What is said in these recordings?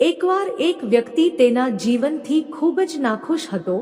એકવાર એક વ્યક્તિ તેના જીવનથી ખૂબ જ નાખુશ હતો,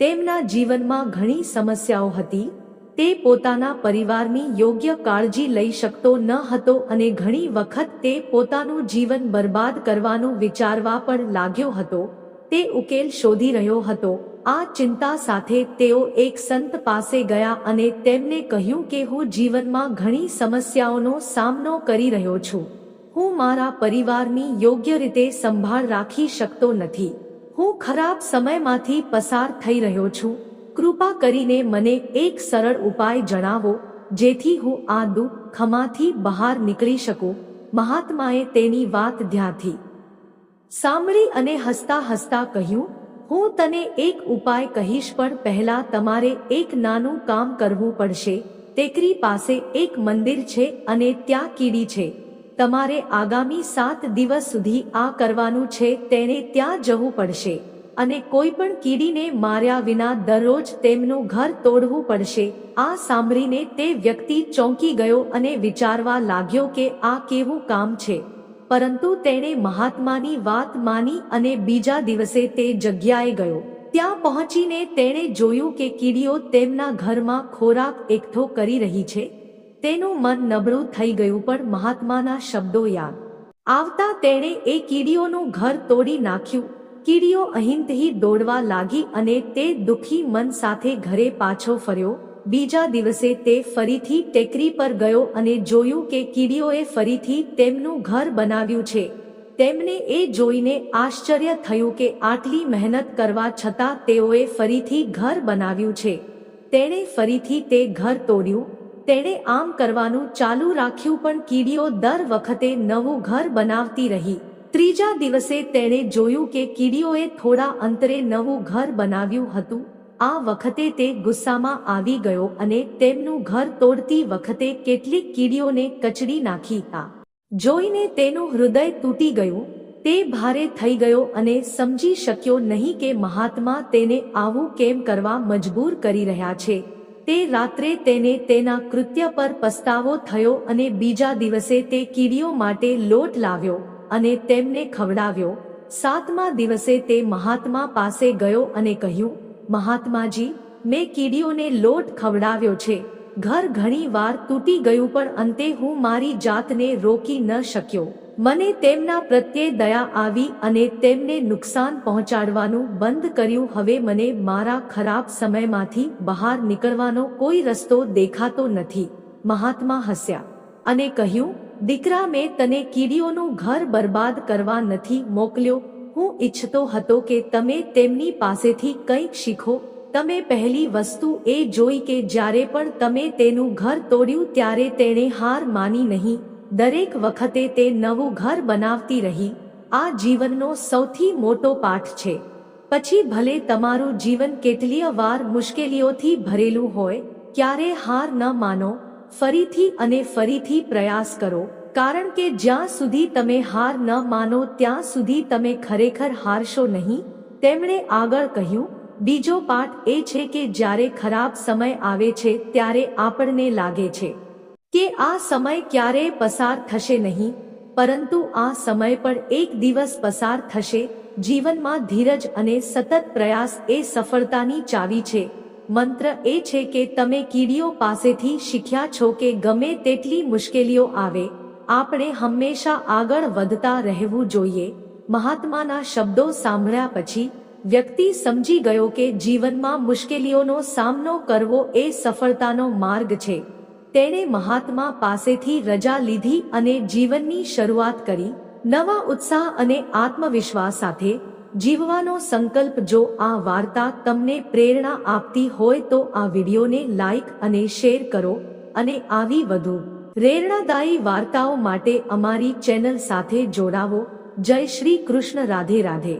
તેમના જીવનમાં ઘણી સમસ્યાઓ હતી, તે પોતાના પરિવારની યોગ્ય કાળજી લઈ શકતો ન હતો અને ઘણી વખત તે પોતાનું જીવન બરબાદ કરવાનું વિચારવા પણ લાગ્યો હતો, તે ઉકેલ શોધી રહ્યો હતો. આ ચિંતા સાથે તેઓ એક સંત પાસે ગયા અને તેમને કહ્યું કે હું જીવનમાં ઘણી સમસ્યાઓનો સામનો કરી રહ્યો છું. હું મારા પરિવારની યોગ્ય રીતે સંભાળ રાખી શકતો નથી. હું ખરાબ સમયમાંથી પસાર થઈ રહ્યો છું. કૃપા કરીને મને એક સરળ ઉપાય જણાવો, જેથી હું આ દુઃખમાંથી બહાર નીકળી શકું. મહાત્માએ તેની વાત ધ્યાનથી સાંભળી અને હસતા હસતા કહ્યું, હું તને એક ઉપાય કહીશ, પણ પહેલા તમારે એક નાનું કામ કરવું પડશે. ટેકરી પાસે એક મંદિર છે અને ત્યાં કીડી છે. તમારે આગામી સાત દિવસ સુધી આ કરવાનું છે તેને ત્યાં જવું પડશે. અને કોઈ પણ કીડીને માર્યા વિના દરરોજ તેમનું ઘર તોડવું પડશે. આ સાંભળીને તે વ્યક્તિ ચોંકી ગયો અને વિચારવા લાગ્યો કે આ કેવું કામ છે. પરંતુ તેણે મહાત્માની વાત માની અને બીજા દિવસે તે જગ્યાએ ગયો. ત્યાં પહોંચીને તેણે જોયું કે કીડીઓ તેમના ઘરમાં ખોરાક એકઠો કરી રહી છે. તેનું મન નબળું થઈ ગયું પણ મહાત્માના શબ્દો યાદ. આવતા તેણે એ કીડીઓનું ઘર તોડી નાખ્યું. કીડીઓ અહીંથી દોડવા લાગી અને તે દુખી મન સાથે ઘરે પાછો ફર્યો. બીજા દિવસે તે ફરીથી ટેકરી પર ગયો અને જોયું કે કીડીઓએ ફરીથી તેમનું ઘર બનાવ્યું છે. તેમને એ જોઈને આશ્ચર્ય થયું કે આટલી મહેનત કરવા છતાં તેઓએ ફરીથી ઘર બનાવ્યું છે. તેણે ફરીથી તે ઘર તોડ્યું. તેણે આમ કરવાનું ચાલુ રાખ્યું પણ કીડીઓ દર વખતે નવું ઘર બનાવતી રહી. ત્રીજા દિવસે તેણે જોયું કે કીડીઓએ થોડા અંતરે નવું ઘર બનાવ્યું હતું. આ વખતે તે ગુસ્સામાં આવી ગયો અને તેમનું ઘર તોડતી વખતે કેટલીક કીડીઓને કચડી નાખી. આ જોઈને તેનું હૃદય તૂટી ગયું. તે ભારે થઈ ગયો અને સમજી શક્યો નહીં કે મહાત્મા તેને આવું કેમ કરવા મજબૂર કરી રહ્યા છે. તે રાત્રે તેને તેના કૃત્ય પર પસ્તાવો થયો અને બીજા દિવસે તે કીડીઓ માટે લોટ લાવ્યો અને તેમને ખવડાવ્યો. સાતમા દિવસે તે મહાત્મા પાસે ગયો અને કહ્યું, મહાત્માજી, મેં કીડીઓને લોટ ખવડાવ્યો છે. ઘર ઘણી વાર તૂટી ગયું પણ અંતે હું મારી જાતને રોકી ન શક્યો. મને તેમના પ્રત્યે દયા આવી અને તેમને નુકસાન પહોંચાડવાનું બંધ કર્યું. હવે મને મારા ખરાબ સમયમાંથી બહાર નીકળવાનો કોઈ રસ્તો દેખાતો નથી. મહાત્મા હસ્યા અને કહ્યું, દીકરા, મેં તને કીડીઓનું ઘર બરબાદ કરવા નથી મોકલ્યો. હું ઈચ્છતો હતો કે તમે તેમની પાસેથી કંઈક શીખો. તમે પહેલી વસ્તુ એ જોઈ કે જ્યારે પણ તમે તેનું ઘર તોડ્યું ત્યારે તેણે હાર માની નહીં. દરેક વખતે તે નવું ઘર બનાવતી રહી. આ જીવનનો સૌથી મોટો પાઠ છે. પછી ભલે તમારું જીવન કેટલીય વાર મુશ્કેલીઓથી ભરેલું હોય, ક્યારે હાર ન માનો, ફરીથી અને ફરીથી પ્રયાસ કરો. કારણ કે જ્યાં સુધી તમે હાર ન માનો, ત્યાં સુધી તમે ખરેખર હારશો નહીં. તેમણે આગળ કહ્યું બીજો પાઠ એ છે કે જ્યારે ખરાબ સમય આવે છે ત્યારે આપણને લાગે છે કે આ સમય ક્યારેય પસાર થશે નહીં, પરંતુ આ સમય પણ એક દિવસ પસાર થશે, જીવનમાં ધીરજ અને સતત પ્રયાસ એ સફળતાની ચાવી છે. મંત્ર એ છે કે તમે કીડીઓ પાસેથી શીખ્યા છો કે ગમે તેટલી મુશ્કેલીઓ આવે, આપણે હંમેશા આગળ વધતા રહેવું જોઈએ. મહાત્માના શબ્દો સાંભળ્યા પછી વ્યક્તિ સમજી ગયો કે જીવનમાં મુશ્કેલીઓનો સામનો કરવો એ સફળતાનો માર્ગ છે. તેણે મહાત્મા પાસેથી રજા લીધી અને જીવનની શરૂઆત કરી. નવા ઉત્સાહ અને આત્મવિશ્વાસ સાથે, જીવવાનો સંકલ્પ જો આ વાર્તા તમને પ્રેરણા આપતી હોય તો આ વિડીયોને લાઈક અને શેર કરો અને આવી વધુ પ્રેરણાદાયી વાર્તાઓ માટે અમારી ચેનલ સાથે જોડાવો. જય શ્રી કૃષ્ણ, રાધે રાધે.